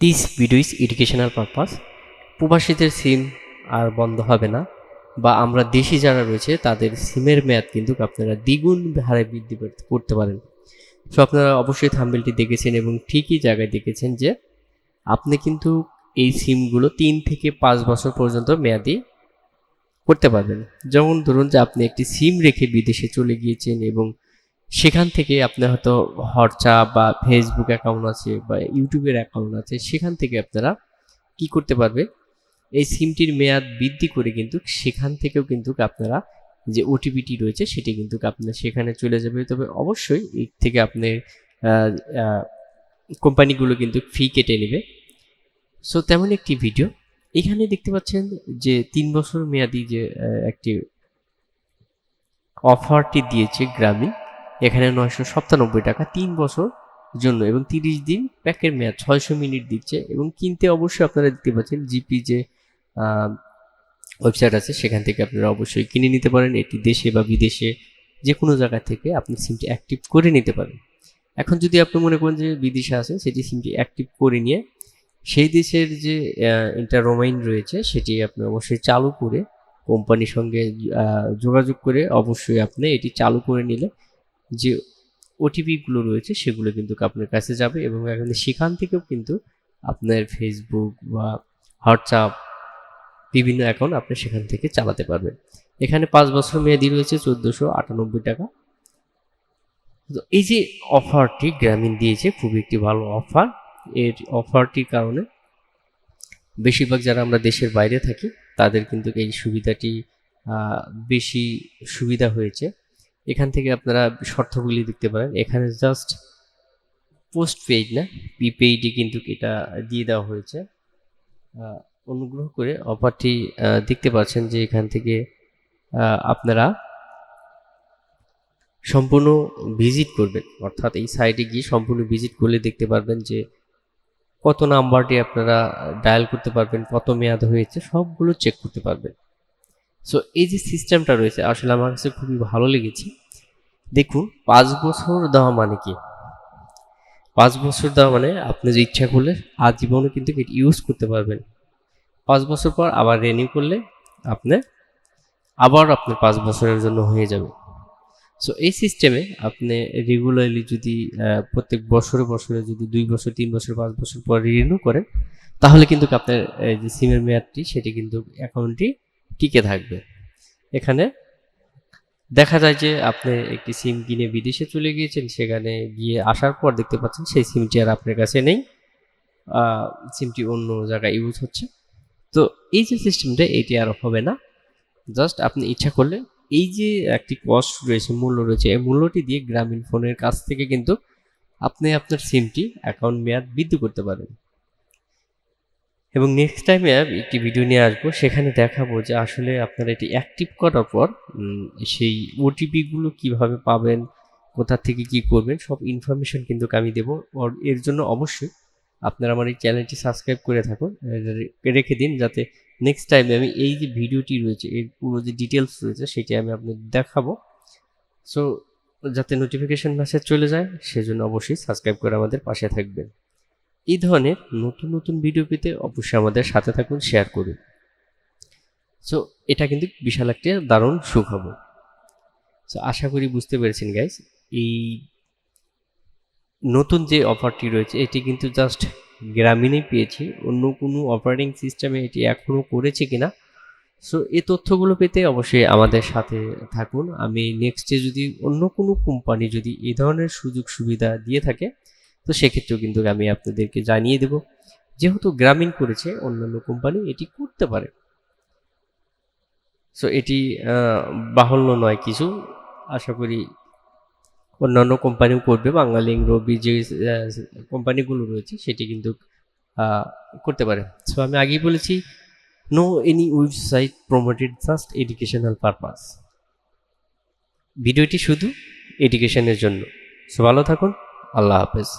This video is educational purpose প্রবাসীদের SIM আর বন্ধ হবে না, বা আমরা দেশি যারা রয়েছে, তাদের সিমের মেয়াদ কিন্তু আপনারা দ্বিগুণ হারে বৃদ্ধি কর- করতে পারেন। সো আপনারা অবশ্যই থাম্বেলটি দেখেছেন এবং ঠিকই জায়গায় দেখেছেন যে, আপনি কিন্তু এই সিমগুলো তিন থেকে পাঁচ বছর পর্যন্ত মেয়াদি করতে পারবেন। যেমন ধরুন যে, আপনি একটি সিম রেখে বিদেশে চলে গিয়েছেন এবং সেখান থেকে আপনার হয়তো হোয়াটসঅ্যাপ বা ফেসবুক অ্যাকাউন্ট আছে বা ইউটিউবের অ্যাকাউন্ট আছে, সেখান থেকে আপনারা কি করতে পারবে? এই সিমটির মেয়াদ বৃদ্ধি করে কিন্তু সেখান থেকেও কিন্তু আপনারা যে ওটিপিটি রয়েছে, সেটি কিন্তু আপনার সেখানে চলে যাবে। তবে অবশ্যই এর থেকে আপনার কোম্পানিগুলো কিন্তু ফি কেটে নেবে। সো তেমন একটি ভিডিও এখানে দেখতে পাচ্ছেন যে তিন বছর মেয়াদি যে একটি অফারটি দিয়েছে গ্রামীণ এখানে নয়শো সাতানব্বই টাকা, তিন বছর জন্য এবং তিরিশ দিন প্যাকের মেয়াদ, ছয়শো মিনিট দিচ্ছে এবং কিনতে অবশ্যই আপনারা দেখতে পাচ্ছেন জিপি যে ওয়েবসাইট আছে, সেখান থেকে আপনারা অবশ্যই কিনে নিতে পারেন। এটি দেশে বা বিদেশে যে কোনো জায়গা থেকে আপনি সিমটি অ্যাক্টিভ করে নিতে পারেন। এখন যদি আপনি মনে করেন যে বিদেশে আছেন, সেটি সিমটি অ্যাক্টিভ করে নিয়ে সেই দেশের যে ইন্টারোমাইন রয়েছে, সেটি আপনি অবশ্যই চালু করে কোম্পানির সঙ্গে যোগাযোগ করে অবশ্যই আপনি এটি চালু করে নিলে যে ওটিপিগুলো রয়েছে সেগুলো কিন্তু আপনার কাছে যাবে এবং এখানে সেখান থেকেও কিন্তু আপনার ফেসবুক বা হোয়াটসঅ্যাপ বিভিন্ন অ্যাকাউন্ট আপনি সেখান থেকে চালাতে পারবেন। এখানে পাঁচ বছর মেয়াদি রয়েছে চোদ্দোশো আটানব্বই টাকা। তো এই যে অফারটি গ্রামীণ দিয়েছে, খুবই একটি ভালো অফার এর অফারটির কারণে বেশিরভাগ যারা আমরা দেশের বাইরে থাকি, তাদের কিন্তু এই সুবিধাটি বেশি সুবিধা হয়েছে। এখান থেকে আপনারা শর্তগুলি দেখতে পারেন। এখানে জাস্ট পোস্ট পেইড না প্রিপেইডে কিন্তু এটা দিয়ে দেওয়া হয়েছে। অনুগ্রহ করে অফারটি দেখতে পাচ্ছেন যে এখান থেকে আপনারা সম্পূর্ণ ভিজিট করবেন। অর্থাৎ এই সাইটে গিয়ে সম্পূর্ণ ভিজিট করলে দেখতে পারবেন যে কত নাম্বারটি আপনারা ডায়াল করতে পারবেন, কত মেয়াদ হয়েছে, সবগুলো চেক করতে পারবেন। সো এই যে সিস্টেমটা রয়েছে, আসলে আমার কাছে খুবই ভালো লেগেছে। দেখুন, পাঁচ বছর দেওয়া মানে কি? পাঁচ বছর দেওয়া মানে আপনি যে ইচ্ছা করলে আজীবনও কিন্তু ইউজ করতে পারবেন। পাঁচ বছর পর আবার রেনিউ করলে আপনি, আবার আপনার পাঁচ বছরের জন্য হয়ে যাবে। সো এই সিস্টেমে আপনি রেগুলারলি যদি প্রত্যেক বছরে বছরে যদি দুই বছর, তিন বছর, পাঁচ বছর পর রিনিউ করেন, তাহলে কিন্তু আপনার যে সিমের মেয়াদটি, সেটি কিন্তু অ্যাকাউন্টটি টিকে থাকবে। এখানে দেখা যায় যে আপনি একটি সিম কিনে বিদেশে চলে গিয়েছেন, সেখানে গিয়ে আসার পর দেখতে পাচ্ছেন সেই সিমটি আর আপনার কাছে নেই। সিমটি অন্য জায়গায় ইউজ হচ্ছে। তো এই যে সিস্টেমটা, এটি আর হবে না। জাস্ট আপনি ইচ্ছা করলে এই যে একটি কস্ট রয়েছে, মূল্য রয়েছে, এই মূল্যটি দিয়ে গ্রামীণ ফোনের কাছ থেকে কিন্তু আপনি আপনার সিমটি অ্যাকাউন্ট মেয়াদ বৃদ্ধি করতে পারেন। এবং নেক্সট টাইমে আমি একটি ভিডিও নিয়ে আসব, সেখানে দেখাবো যে আসলে আপনারা এটি অ্যাক্টিভ করার পর সেই ওটিপিগুলো কীভাবে পাবেন, কোথা থেকে কি করবেন, সব ইনফরমেশন কিন্তু আমি দেবো। এর জন্য অবশ্যই আপনারা আমার এই চ্যানেলটি সাবস্ক্রাইব করে থাকুন রেখে দিন, যাতে নেক্সট টাইমে আমি এই যে ভিডিওটি রয়েছে, এর পুরো যে ডিটেলস রয়েছে, সেটি আমি আপনাদের দেখাবো। সো যাতে নোটিফিকেশন মেসেজ চলে যায়, সেজন্য অবশ্যই সাবস্ক্রাইব করে আমাদের পাশে থাকবেন। এই ধরনের নতুন নতুন ভিডিও পেতে অবশ্যই আমাদের সাথে থাকুন শেয়ার করুন। সো এটা কিন্তু বিশাল একটা দারুণ সুখবর। সো আশা করি বুঝতে পেরেছেন গাইস এই নতুন যে অফারটি রয়েছে, এটি কিন্তু জাস্ট গ্রামীণেই পেয়েছি, অন্য কোনো অপারেটিং সিস্টেমে এটি এখনও করেছে কিনা। সো এই তথ্যগুলো পেতে অবশ্যই আমাদের সাথে থাকুন। আমি নেক্সটে যদি অন্য কোনো কোম্পানি যদি এই ধরনের সুযোগ সুবিধা দিয়ে থাকে তো সেক্ষেত্রেও কিন্তু আমি আপনাদেরকে জানিয়ে দেব যেহেতু গ্রামীণ করেছে অন্যান্য কোম্পানি এটি করতে পারে। সো এটি আহ, বাহুল্য নয় কিছু আশা করি অন্যান্য কোম্পানিও করবে বাঙালিং রবি যে কোম্পানিগুলো রয়েছে সেটি কিন্তু করতে পারে। সো আমি আগেই বলেছি no any website promoted just educational purpose ভিডিওটি শুধু এডুকেশনের জন্য। সো ভালো থাকুন আল্লাহ হাফেজ।